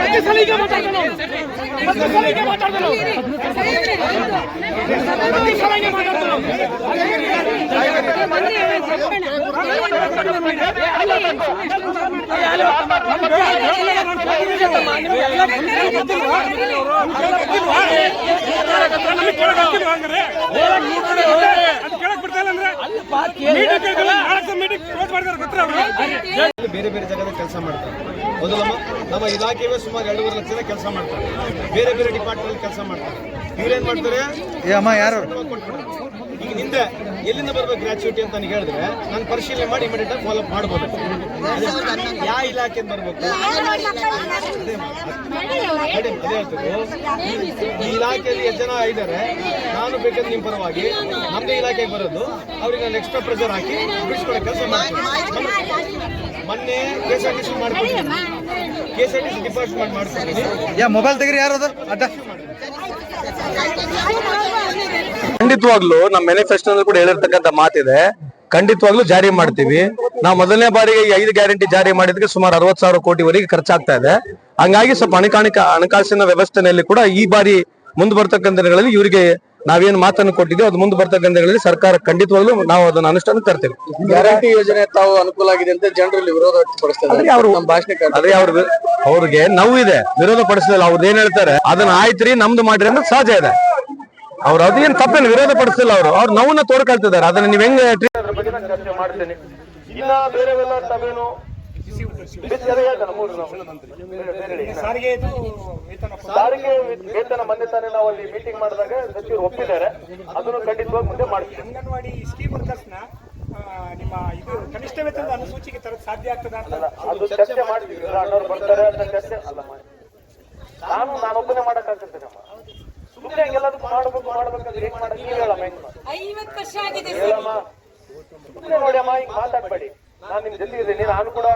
பத்து சலுகை மாட்டாக்கணும் பத்து சலுகை மாட்டாக்கணும் பத்து சலுகை மாட்டாக்கணும் வாங்குறேன் ಅದ್? ಬೇರೆ ಬೇರೆ ಜಾಗದಲ್ಲಿ ಕೆಲಸ ಮಾಡ್ತಾರೆ. ನಮ್ಮ ನಮ್ಮ ಇಲಾಖೆಯವೇ ಸುಮಾರು ಎರಡೂವರೆ ಲಕ್ಷ ಜನ ಕೆಲಸ ಮಾಡ್ತಾರೆ. ಬೇರೆ ಬೇರೆ ಡಿಪಾರ್ಟ್ಮೆಂಟ್ ಕೆಲಸ ಮಾಡ್ತಾರೆ. ಇವ್ರೇನ್ ಮಾಡ್ತಾರೆ? ಅಮ್ಮ ಯಾರು ಕೊಟ್ಬಿಡ್ತಾರೆ. ಈಗ ಹಿಂದೆ ಎಲ್ಲಿಂದ ಬರ್ಬೇಕು ಗ್ರಾಚ್ಯುಟಿ ಅಂತ ಹೇಳಿದ್ರೆ ನಾನು ಪರಿಶೀಲನೆ ಮಾಡಿ ಇಮಿಡಿಯೇಟ್ ಆಗಿ ಫಾಲೋಅಪ್ ಮಾಡ್ಬೋದು. ಯಾವ ಇಲಾಖೆಯಿಂದ ಬರ್ಬೇಕು? ಅದೇ ಈ ಇಲಾಖೆಯಲ್ಲಿ ಎಷ್ಟು ಜನ ಇದ್ದಾರೆ ನಾನು ಬೇಕಾದ್ರೆ ನಿಮ್ಮ ಪರವಾಗಿ ನಮ್ಮದೇ ಇಲಾಖೆಗೆ ಬರೋದು, ಅವ್ರಿಗೆ ನಾನು ಎಕ್ಸ್ಟ್ರಾ ಪ್ರೆಷರ್ ಹಾಕಿ ಬಿಡಿಸ್ಕೊಳ್ಳೋ ಕೆಲಸ ಮಾಡ್ತೀನಿ. ಮೊನ್ನೆ K S R T C ಮಾಡ್ಕೊಡ್ತೀನಿ K S R T C department ಮಾಡ್ಕೊಡ್ತೀನಿ ಮೊಬೈಲ್ ತೆಗೀರಿ ಯಾರು ಅದ ಅಡ್ಡ. ಖಂಡಿತವಾಗ್ಲೂ ನಮ್ಮ ಮ್ಯಾನಿಫೆಸ್ಟೋನಲ್ಲಿ ಕೂಡ ಹೇಳಿರ್ತಕ್ಕಂತ ಮಾತಿದೆ. ಖಂಡಿತವಾಗ್ಲೂ ಜಾರಿ ಮಾಡ್ತೀವಿ. ನಾವು ಮೊದಲನೇ ಬಾರಿಗೆ ಈ ಐದು ಗ್ಯಾರಂಟಿ ಜಾರಿ ಮಾಡಿದ್ರೆ ಸುಮಾರು ಅರವತ್ ಸಾವಿರ ಕೋಟಿವರೆಗೆ ಖರ್ಚಾಗ್ತಾ ಇದೆ. ಹಂಗಾಗಿ ಸ್ವಲ್ಪ ಹಣಕಾಣಿಕ ಹಣಕಾಸಿನ ವ್ಯವಸ್ಥೆಯಲ್ಲಿ ಕೂಡ ಈ ಬಾರಿ ಮುಂದೆ ಬರ್ತಕ್ಕಂಥ ದಿನಗಳಲ್ಲಿ ಇವರಿಗೆ ನಾವೇನ್ ಮಾತನ್ನು ಕೊಟ್ಟಿದ್ದೀವಿ ಅದು ಮುಂದೆ ಬರ್ತಕ್ಕಂಥ ದಿನಗಳಲ್ಲಿ ಸರ್ಕಾರ ಖಂಡಿತವಾಗ್ಲೂ ನಾವು ಅದನ್ನ ಅನುಷ್ಠಾನ ತರ್ತೇವೆ. ಗ್ಯಾರಂಟಿ ಯೋಜನೆ ತಾವು ಅನುಕೂಲ ಆಗಿದೆ ಅಂತ ಜನರಲ್ಲಿ ವಿರೋಧ ವ್ಯಕ್ತಪಡಿಸ್ತಾರೆ ಅವ್ರು ಅದೇ ಅವ್ರಿಗೆ ನೋವು ಇದೆ. ವಿರೋಧ ಪಡಿಸಿದ್ರೆ ಅವ್ರದ್ದು ಏನ್ ಹೇಳ್ತಾರೆ? ಅದನ್ನ ಆಯ್ತ್ರಿ ನಮ್ದು ಮಾಡ್ರಿ ಅನ್ನೋದು ಸಹಜ ಇದೆ. ಅವ್ರು ಅದೇನು ತಪ್ಪೇನು ವಿರೋಧ ಪಡಿಸಿಲ್ಲ ಅವರು. ಅವ್ರು ನೋವನ್ನ ತೋಡ್ಕೊಳ್ತಿದ್ದಾರೆ. ಅದನ್ನ ನೀವ್ ಹೆಂಗೆ treat ಅದ್ರ ಬಗ್ಗೆ ನಾನು ಚರ್ಚೆ ಮಾಡ್ತೇನೆ. ಇನ್ನ ಬೇರೆವೆಲ್ಲ ತಾವೇನು. ಸಾರಿಗೆ ಇದು ವೇತನ ಸಾರಿಗೆ ವೇತನ ಮೊನ್ನೆ ತಾನೇ ನಾವು ಅಲ್ಲಿ ಮೀಟಿಂಗ್ ಮಾಡಿದಾಗ ಸಚಿವರು ಒಪ್ಪಿದ್ದಾರೆ. ಅದನ್ನು ಖಂಡಿತವಾಗಿ ಮುಂದೆ ಮಾಡ್ತೀವಿ ಅಂಗನವಾಡಿ ಸ್ಕೀಮ್ ವರ್ಕರ್ಸ್ನ ಆ, ನಿಮ್ಮ ಇದು ಕನಿಷ್ಠ ವೇತನದ ಅನುಸೂಚಿಗೆ ತರಕ್ ಸಾಧ್ಯ ಆಗ್ತದ ಅಂತ ಅದು ಚರ್ಚೆ ಮಾಡ್ತೀವಿ. ಬರ್ತಾರೆ ಅಂತ ಚರ್ಚೆ ಅಲ್ಲ ಮಾಡಿ ನಾನು ನಾನೊಬ್ಬನೇ ಮಾಡಕ್ಕಾಗ್ತೇನಮ್ಮ ಸುಮ್ಮನೆ ಹಂಗೆಲ್ಲದಕ್ಕೂ ಮಾಡ್ಬೇಕು ಮಾಡ್ಬೇಕಂದ್ರೆ ಹೆಂಗ್ ಮಾಡಕ್ ನೀವ್ ಹೇಳಮ್ಮ ಹೆಂಗ್ ಮಾಡು? ಐವತ್ತು ವರ್ಷ ಆಗಿದೆ ಹೇಳಮ್ಮ ಸುಮ್ಮನೆ ನೋಡಿ ಅಮ್ಮ ಈಗ ಮಾತಾಡ್ಬೇಡಿ. ನಾನು ನಿಮ್ ಜೊತೆ ಇದ್ದೀನಿ. ನಾನು ಕೂಡ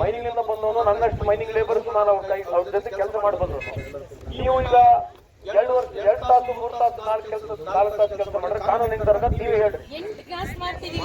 ಮೈನಿಂಗ್ನಿಂದ ಬಂದವನು ನನ್ನಷ್ಟು ಮೈನಿಂಗ್ ಲೇಬರ್ಸ್ ನಾನು ಅವ್ರ ಜೊತೆ ಕೆಲಸ ಮಾಡಿ ಬಂದವನು. ನೀವು ಈಗ ಎರಡು ವರ್ಷ ಎರಡು ತಾಸು ಮೂರು ತಾಸು ನಾಲ್ಕು ಕೆಲಸ ನಾಲ್ಕು ತಾಸು ಕೆಲಸ ಮಾಡಿದ್ರೆ ಕಾನೂನಿನ ತರಗ ನೀವೇ ಹೇಳಿ ಮಾಡ್ತೀವಿ.